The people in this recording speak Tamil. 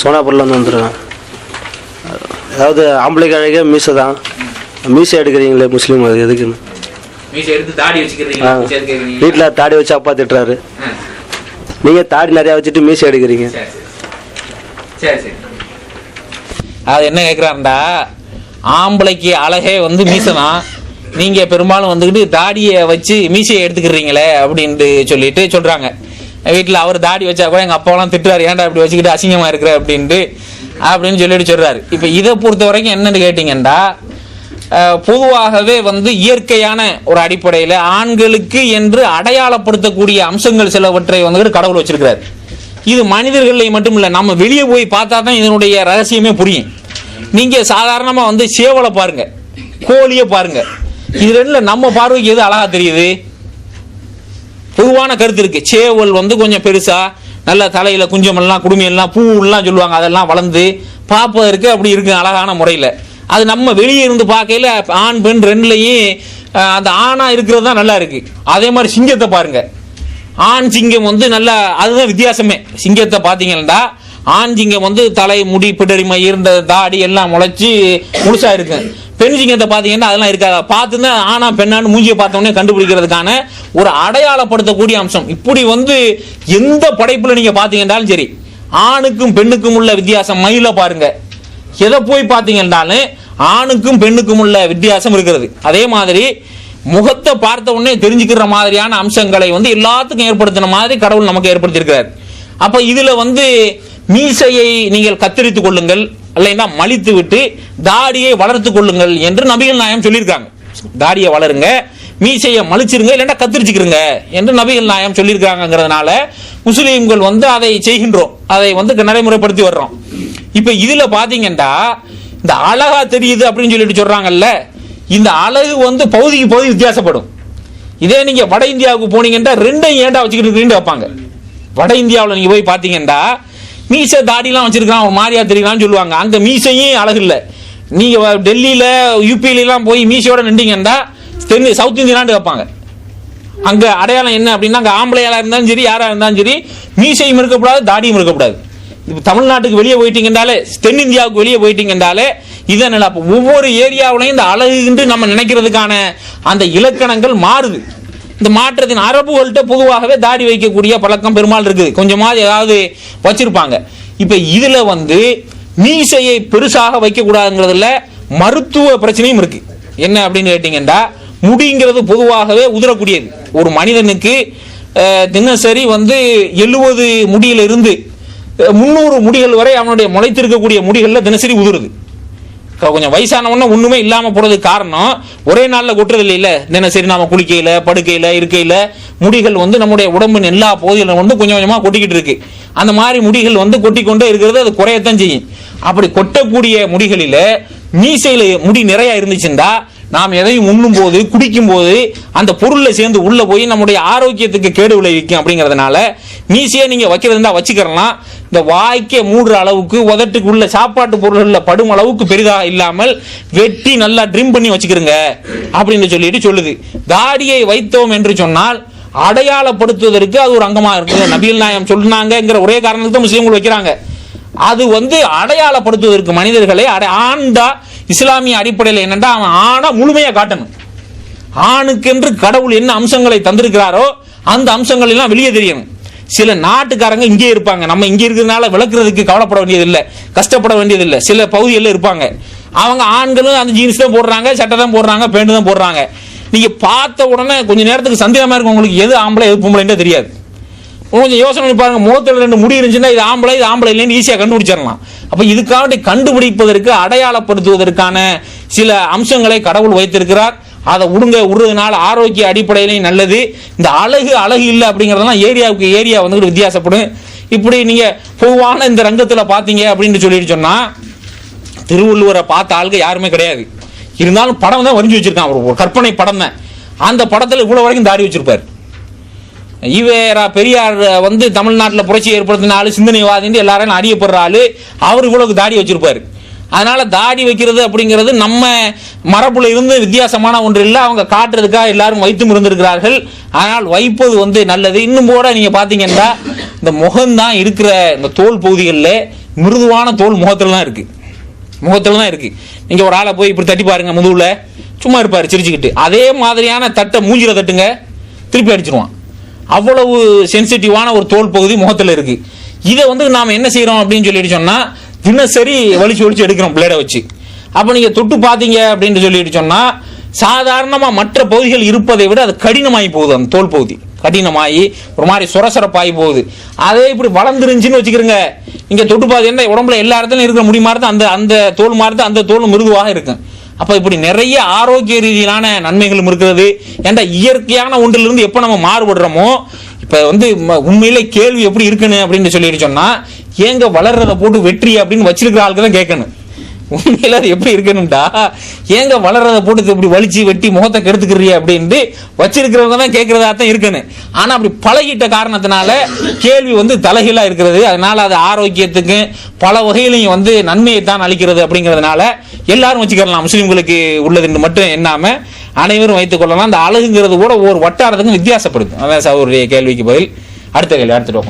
சோனாபுரிலேருந்து வந்துருக்கேன் அதாவது ஆம்பளைக்கு அழகே மீசை தான் மீசை எடுக்கிறீங்களே முஸ்லீம் அது எதுக்குன்னு? மீசை எடுத்து தாடி வச்சுக்கிறீங்களா? மீசை எடுக்கிறீங்க வீட்டில் தாடி வச்சு அப்பா திட்டுறாரு. நீங்கள் தாடி நிறையா வச்சுட்டு மீசை எடுக்கிறீங்க. சரி சரி. சரி சரி. அது என்ன கேட்குறாருண்டா ஆம்பளைக்கு அழகே வந்து மீசை தான் நீங்க பெரும்பாலும் வந்துக்கிட்டு தாடியை வச்சு மீசையை எடுத்துக்கிறீங்களே அப்படின்ட்டு சொல்லிட்டு சொல்றாங்க. வீட்டில் அவர் தாடி வச்சா கூட எங்கள் அப்பாவெல்லாம் திட்டுவார் ஏன்டா இப்படி வச்சுக்கிட்டு அசிங்கமாக இருக்கிற? அப்படின்ட்டு அப்படின்னு சொல்லிட்டு சொல்கிறாரு இப்போ இதை பொறுத்த வரைக்கும் என்னன்னு கேட்டிங்கன்னா பொதுவாகவே வந்து இயற்கையான ஒரு அடிப்படையில் ஆண்களுக்கு என்று அடையாளப்படுத்தக்கூடிய அம்சங்கள் சிலவற்றை வந்துட்டு கடவுள் வச்சிருக்கிறார். இது மனிதர்களை மட்டும் இல்லை நம்ம வெளியே போய் பார்த்தா தான் இதனுடைய ரகசியமே புரியும். நீங்கள் சாதாரணமாக வந்து சேவலை பாருங்கள் கோழியை பாருங்கள் இது ரெண்டில் நம்ம பார்வைக்கு எது அழகாக தெரியுது? பொதுவான கருத்து இருக்கு. சேவல் வந்து கொஞ்சம் பெருசா நல்ல தலையில குஞ்சமெல்லாம் குடுமையெல்லாம் பூவெல்லாம் சொல்லுவாங்க. அதெல்லாம் வளர்ந்து பார்ப்பதற்கு அப்படி இருக்கு அழகான முறையில். அது நம்ம வெளியே இருந்து பார்க்கையில ஆண் பெண் ரெண்டுலையும் அந்த ஆணா இருக்கிறது தான் நல்லா இருக்கு. அதே மாதிரி சிங்கத்தை பாருங்க. ஆண் சிங்கம் வந்து நல்லா அதுதான் வித்தியாசமே. சிங்கத்தை பார்த்தீங்கன்னா ஆண் சிங்கம் வந்து தலை முடி பிடரிமை இருந்த தாடி எல்லாம் முளைச்சி முழுசா இருக்கு. பெண் சிங்கத்தை பார்த்தீங்கன்னா அதெல்லாம் இருக்காது. பார்த்து தான் ஆனா பெண்ணான்னு மூஞ்சியை பார்த்தோன்னே கண்டுபிடிக்கிறதுக்கான ஒரு அடையாளப்படுத்தக்கூடிய அம்சம். இப்படி வந்து எந்த படைப்பில் நீங்கள் பார்த்தீங்கன்னாலும் சரி ஆணுக்கும் பெண்ணுக்கும் உள்ள வித்தியாசம் மயில பாருங்க. எதை போய் பார்த்தீங்கன்னாலும் ஆணுக்கும் பெண்ணுக்கும் உள்ள வித்தியாசம் இருக்கிறது. அதே மாதிரி முகத்தை பார்த்த உடனே தெரிஞ்சுக்கிற மாதிரியான அம்சங்களை வந்து எல்லாத்துக்கும் ஏற்படுத்தின மாதிரி கடவுள் நமக்கு ஏற்படுத்தியிருக்கிறார். அப்போ இதில் வந்து மீசையை நீங்கள் கத்தரித்துக் கொள்ளுங்கள். இல்லைன்னா மலித்து விட்டு தாடியை வளர்த்து கொள்ளுங்கள் என்று நபிகள் நாயம் சொல்லியிருக்காங்க. தாடியை வளருங்க மீசையை மலிச்சிருங்க இல்லைன்னா கத்திரிச்சுக்கிறங்க என்று நபிகள் நாயம் சொல்லியிருக்காங்கிறதுனால முஸ்லீம்கள் வந்து அதை செய்கின்றோம். அதை வந்து நடைமுறைப்படுத்தி வர்றோம். இப்போ இதில் பார்த்தீங்கன்னா இந்த அழகா தெரியுது அப்படின்னு சொல்லிட்டு சொல்றாங்கல்ல இந்த அழகு வந்து பகுதிக்கு பகுதி வித்தியாசப்படும். இதே நீங்க வட இந்தியாவுக்கு போனீங்கன்னா ரெண்டையும் ஏண்டா வச்சுக்கிட்டு இருக்கீங்க வைப்பாங்க வட இந்தியாவில் நீங்க போய் பார்த்தீங்கன்னா மீசை தாடிலாம் வச்சிருக்கான் ஒரு மாதிரியா தெரியலாம்னு சொல்லுவாங்க. அங்கே மீசையும் அழகு இல்லை நீங்கள் வ- டெல்லியில போய் மீசையோட நின்றீங்கன்னா தென் சவுத் இந்தியான்னு கேட்பாங்க. அங்கே அடையாளம் என்ன அப்படின்னா அங்கே ஆம்பளையாளாக இருந்தாலும் சரி யாராக இருந்தாலும் சரி மீசையும் இருக்கக்கூடாது தாடியும் இருக்கக்கூடாது. இப்போ தமிழ்நாட்டுக்கு வெளியே போயிட்டீங்கன்றாலே தென்னிந்தியாவுக்கு வெளியே போயிட்டீங்கன்றாலே இதை நல்லா அப்போ ஒவ்வொரு ஏரியாவிலையும் இந்த அழகுன்று நம்ம நினைக்கிறதுக்கான அந்த இலக்கணங்கள் மாறுது. இந்த மாற்றத்தின் அரபுகள்கிட்ட பொதுவாகவே தாடி வைக்கக்கூடிய பழக்கம் பெருமாள் இருக்குது. கொஞ்சமாவது ஏதாவது வச்சிருப்பாங்க. இப்போ இதில் வந்து மீசையை பெருசாக வைக்கக்கூடாதுங்கிறதுல மருத்துவ பிரச்சனையும் இருக்கு. என்ன அப்படின்னு கேட்டீங்கன்னா முடிங்கிறது பொதுவாகவே உதிரக்கூடியது. ஒரு மனிதனுக்கு தினசரி வந்து எழுபது முடியிலிருந்து முந்நூறு முடிகள் வரை அவனுடைய முளைத்திருக்கக்கூடிய முடிகளில் தினசரி உதிருது. கொஞ்சம் வயசானவொன்னே ஒண்ணுமே இல்லாம போறதுக்கு காரணம். ஒரே நாள்ல கொட்டுறது இல்லைல்ல தினசரி நாம குளிக்கையில படுக்கையில இருக்கையில முடிகள் வந்து நம்முடைய உடம்பின் எல்லா பகுதியிலும் வந்து கொஞ்சம் கொஞ்சமா கொட்டிக்கிட்டு இருக்கு. அந்த மாதிரி முடிகள் வந்து கொட்டிக்கொண்டே இருக்கிறது அது குறையத்தான் செய்யும். அப்படி கொட்டக்கூடிய முடிகளில மீசையில முடி நிறைய இருந்துச்சுன்னா நாம் எதையும் உண்ணும் போது குடிக்கும் போது அந்த பொருளில் சேர்ந்து உள்ள போய் நம்முடைய ஆரோக்கியத்துக்கு கேடு விளைவிக்கும் அப்படிங்கறதுனால மீசையை நீங்க வைக்கிறதுனா வச்சுக்கிறலாம். இந்த வாய்க்கே மூடுற அளவுக்கு உதட்டுக்கு உள்ள சாப்பாட்டு பொருள்களில் படும் அளவுக்கு பெரிதாக இல்லாமல் வெட்டி நல்லா ட்ரிம் பண்ணி வச்சுக்கிறங்க அப்படின்னு சொல்லிட்டு சொல்லுது. தாடியை வைத்தோம் என்று சொன்னால் அடையாளப்படுத்துவதற்கு அது ஒரு அங்கமாக இருக்கு நபீல் நாயம் சொன்னாங்கங்கிற ஒரே காரணத்துக்கு தான் முஸ்லீம்கள் வைக்கிறாங்க. அது வந்து அடையாளப்படுத்துவதற்கு மனிதர்களை அடை- ஆண்டா இஸ்லாமிய அடிப்படையில் என்னன்னா அவன் ஆணா முழுமையா காட்டணும். ஆணுக்கென்று கடவுள் என்ன அம்சங்களை தந்திருக்கிறாரோ அந்த அம்சங்கள் எல்லாம் வெளியே தெரியணும். சில நாட்டுக்காரங்க இங்கே இருப்பாங்க. நம்ம இங்க இருக்கிறதுனால விளக்குறதுக்கு கவலைப்பட வேண்டியதில்லை. கஷ்டப்பட வேண்டியதில்லை. சில பகுதிகளில் இருப்பாங்க. அவங்க ஆண்களும் அந்த ஜீன்ஸ் தான் போடுறாங்க சட்டை தான் போடுறாங்க பேண்ட் தான் போடுறாங்க. நீங்க பார்த்த உடனே கொஞ்ச நேரத்துக்கு சந்தேகமா இருக்கும். உங்களுக்கு எது ஆம்பளை எது பொம்பளைன்னு தெரியாது. கொஞ்சம் யோசனை பண்ணி பாருங்க. முகத்தில் ரெண்டு முடி இருந்துச்சுன்னா இது ஆம்பளை இது ஆம்பளை இல்லைன்னு ஈஸியாக கண்டுபிடிச்சிடலாம். அப்போ இதுக்காண்டி கண்டுபிடிப்பதற்கு அடையாளப்படுத்துவதற்கான சில அம்சங்களை கடவுள் வைத்திருக்கிறார். அதை உடுங்க உடுறதுனால ஆரோக்கிய அடிப்படையிலையும் நல்லது. இந்த அழகு அழகு இல்லை அப்படிங்கிறதெல்லாம் ஏரியாவுக்கு ஏரியா வந்து வித்தியாசப்படும். இப்படி நீங்கள் பொதுவான இந்த ரங்கத்தில் பார்த்தீங்க அப்படின்னு சொல்லிட்டு சொன்னால் திருவள்ளுவரை பார்த்த ஆளுக்கு யாருமே கிடையாது. இருந்தாலும் படம் தான் வரைஞ்சி வச்சிருக்கான் ஒரு ஒரு கற்பனை படம் தான். அந்த படத்தில் இவ்வளோ வரைக்கும் தாடி வச்சுருப்பார். ஈவேரா பெரியார் வந்து தமிழ்நாட்டில் புரட்சி ஏற்படுத்தின ஆளு சிந்தனைவாதின்னு எல்லாரும் அறியப்படுற ஆள். அவர் இவ்வளவு தாடி வச்சிருப்பாரு. அதனால தாடி வைக்கிறது அப்படிங்கிறது நம்ம மரபுல இருந்து வித்தியாசமான ஒன்று இல்லை. அவங்க காட்டுறதுக்காக எல்லாரும் வைத்தும் இருந்திருக்கிறார்கள். ஆனால் வைப்பது வந்து நல்லது. இன்னும் கூட நீங்க பாத்தீங்கன்னா இந்த முகம்தான் இருக்கிற இந்த தோல் பகுதிகளில் மிருதுவான தோல் முகத்துல தான் இருக்கு. முகத்துல தான் இருக்கு. நீங்க ஒரு ஆளை போய் இப்படி தட்டி பாருங்க முதுகுல. சும்மா இருப்பாரு சிரிச்சுக்கிட்டு. அதே மாதிரியான தட்டை மூஞ்சில தட்டுங்க திருப்பி அடிச்சிருவான். அவ்வளவு சென்சிட்டிவான ஒரு தோல் பகுதி முகத்தில் இருக்கு. இதை வந்து நாம் என்ன செய்யறோம் அப்படின்னு சொல்லிட்டு சொன்னா தினசரி வலிச்சு ஒழிச்சு எடுக்கிறோம் பிளேடை வச்சு. அப்ப நீங்க தொட்டு பாத்தீங்க அப்படின்னு சொல்லிட்டு சொன்னா சாதாரணமா மற்ற பகுதிகள் இருப்பதை விட அது கடினமாகி போகுது அந்த தோல் பகுதி. கடினமாகி ஒரு மாதிரி சுரசரப்பாகி போகுது. அதே இப்படி வளர்ந்துருந்துச்சுன்னு வச்சுக்கிறோங்க. இங்கே தொட்டு பார்த்தீங்கன்னா உடம்புல எல்லா இடத்துலையும் இருக்கிற முடி மாதிரி தான் அந்த அந்த தோல் மாதிரி தான் அந்த தோல் மிருதுவாக இருக்கும். அப்ப இப்படி நிறைய ஆரோக்கிய ரீதியிலான நன்மைகளும் இருக்கிறது ஏன்டா இயற்கையான ஒன்றிலிருந்து எப்ப நம்ம மாறுபடுறோமோ இப்ப வந்து உண்மையிலே கேள்வி எப்படி இருக்குன்னு அப்படின்னு சொல்லிட்டு சொன்னா ஏங்க வளர்றத போட்டு வெற்றி அப்படின்னு வச்சிருக்கிற ஆளுக்கு தான் கேட்கணும். உண்மையில அது எப்படி இருக்கணும்டா ஏங்க வளர்றத போட்டு இப்படி வலிச்சு வெட்டி முகத்தை கெடுத்துக்கிறீ அப்படின்ட்டு வச்சிருக்கிறவங்க தான் கேட்கறதா தான் இருக்கணும் ஆனா அப்படி பழகிட்ட காரணத்தினால கேள்வி வந்து தலைகீழா இருக்கிறது. அதனால அது ஆரோக்கியத்துக்கும் பல வகையிலையும் வந்து நன்மையை தான் அளிக்கிறது அப்படிங்கிறதுனால எல்லாரும் வச்சுக்கலாம். முஸ்லிம்களுக்கு உள்ளதுன்னு மட்டும் எண்ணாம அனைவரும் வைத்துக் கொள்ளலாம். அந்த அழகுங்கிறது கூட ஒவ்வொரு வட்டாரத்துக்கும் வித்தியாசப்படுது. அதான் சார் கேள்விக்கு பதில். அடுத்த கேள்வி அடுத்துட்டு